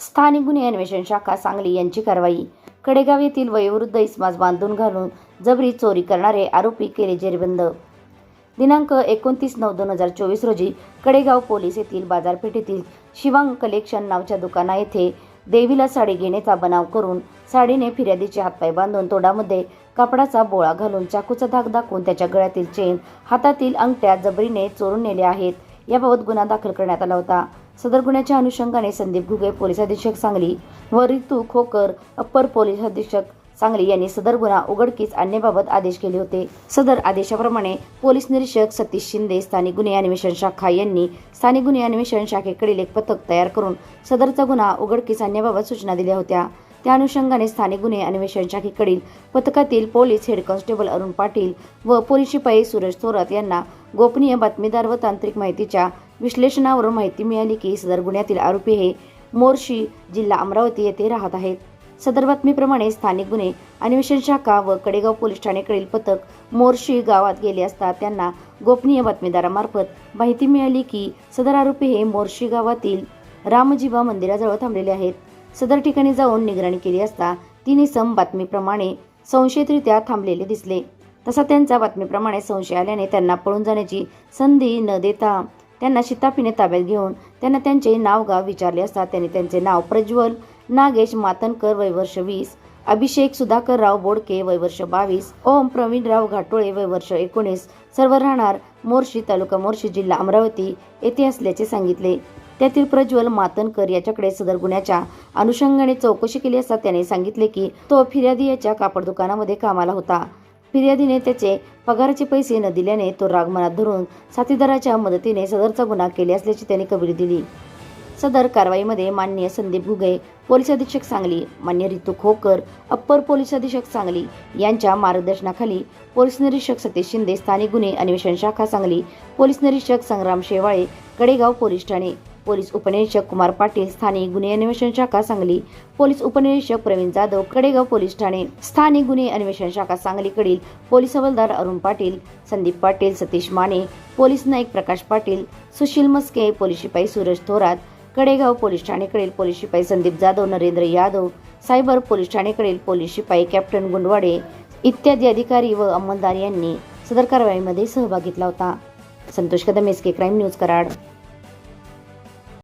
स्थानिक गुन्हे अन्वेषण शाखा सांगली यांची कारवाई. कडेगाव येथील वयोवृद्ध इसमास बांधून घालून जबरी चोरी करणारे आरोपी केले जेरबंद. दिनांक एकोणतीस नऊ दोन हजार चोवीस रोजी कडेगाव पोलीस येथील बाजारपेठेतील शिवांग कलेक्शन नावच्या दुकाना येथे देवीला साडी घेण्याचा बनाव करून साडीने फिर्यादीचे हातपाय बांधून तोंडामध्ये कापडाचा बोळा घालून चाकूचा धाक दाखवून त्याच्या गळ्यातील चेन हातातील अंगठ्या जबरीने चोरून नेले आहेत. याबाबत गुन्हा दाखल करण्यात आला होता. सदर गुन्ह्याच्या अनुषंगाने संदीप घुगे पोलीस अधीक्षक सांगली व रितू खोकर अप्पर पोलीस अधीक्षक सांगली यांनी सदर गुन्हा उघडकीस आणण्याबाबत आदेश केले होते. सदर आदेशाप्रमाणे पोलीस निरीक्षक सतीश शिंदे स्थानिक गुन्हे अन्वेषण शाखा यांनी स्थानिक गुन्हे अन्वेषण शाखेकडील एक पथक तयार करून सदरचा गुन्हा उघडकीस आणण्याबाबत सूचना दिल्या होत्या. त्या अनुषंगाने स्थानिक गुन्हे अन्वेषण शाखेकडील पथकातील police head constable Arun Patil व पोलीस शिपाई सूरज थोरात यांना गोपनीय बातमीदार व तांत्रिक माहितीच्या विश्लेषणावरून माहिती मिळाली की सदर गुन्ह्यातील आरोपी हे मोर्शी जिल्हा अमरावती येथे राहत आहेत. सदर बातमीप्रमाणे स्थानिक गुन्हे अन्वेषण शाखा व कडेगाव पोलीस ठाणेकडील पथक मोर्शी गावात गेले असता त्यांना गोपनीय बातमीदारामार्फत माहिती मिळाली की सदर आरोपी हे मोर्शी गावातील रामजीबा मंदिराजवळ थांबलेले आहेत. सदर ठिकाणी जाऊन निगराणी केली असता तिने सम बातमीप्रमाणे संशयितरित्या थांबलेले दिसले. तसा त्यांचा बातमीप्रमाणे संशय आल्याने त्यांना पळून जाण्याची संधी न देता त्यांना शिताफीने ताब्यात घेऊन त्यांना त्यांचे नाव गाव विचारले असता त्यांनी त्यांचे नाव प्रज्वल नागेश मातनकर वयवर्ष वीस अभिषेक सुधाकरराव बोडके वयवर्ष बावीस ओम प्रवीणराव घाटोळे वयवर्ष एकोणीस सर्व राहणार मोर्शी तालुका मोर्शी जिल्हा अमरावती येथे असल्याचे सांगितले. त्यातील प्रज्वल मातनकर याच्याकडे सदर गुन्ह्याच्या अनुषंगाने चौकशी केली असता त्याने सांगितले की तो फिर्यादी याच्या कापड दुकानामध्ये कामाला होता. फिर्यादीने त्याचे पगाराचे पैसे न दिल्याने तो राग मनात धरून साथीदाराच्या मदतीने सदरचा गुन्हा केले असल्याची त्याने कबुली दिली. सदर कारवाईमध्ये मान्य संदीप घुगे पोलीस अधीक्षक सांगली मान्य रितू खोकर अप्पर पोलीस अधीक्षक सांगली यांच्या मार्गदर्शनाखाली पोलीस निरीक्षक सतीश शिंदे स्थानिक गुन्हे अन्वेषण शाखा सांगली पोलीस निरीक्षक संग्राम शेवाळे कडेगाव पोलीस ठाणे. पोलीस उपनिरीक्षक कुमार पाटील स्थानिक गुन्हे अन्वेषण शाखा सांगली. पोलीस उपनिरीक्षक प्रवीण जाधव कडेगाव पोलीस ठाणे. स्थानिक गुन्हे अन्वेषण शाखा सांगलीकडील पोलीस हवालदार अरुण पाटील संदीप पाटील सतीश माने पोलीस नाईक प्रकाश पाटील सुशील मस्के पोलीस शिपाई सूरज थोरात कडेगाव पोलीस ठाणेकडील पोलीस शिपाई संदीप जाधव नरेंद्र यादव सायबर पोलीस ठाणेकडील पोलीस शिपाई कॅप्टन गुंडवाडे इत्यादी अधिकारी व अंमलदार यांनी सदर कारवाईमध्ये सहभाग घेतला होता. Santosh Kadam S K crime news Karad.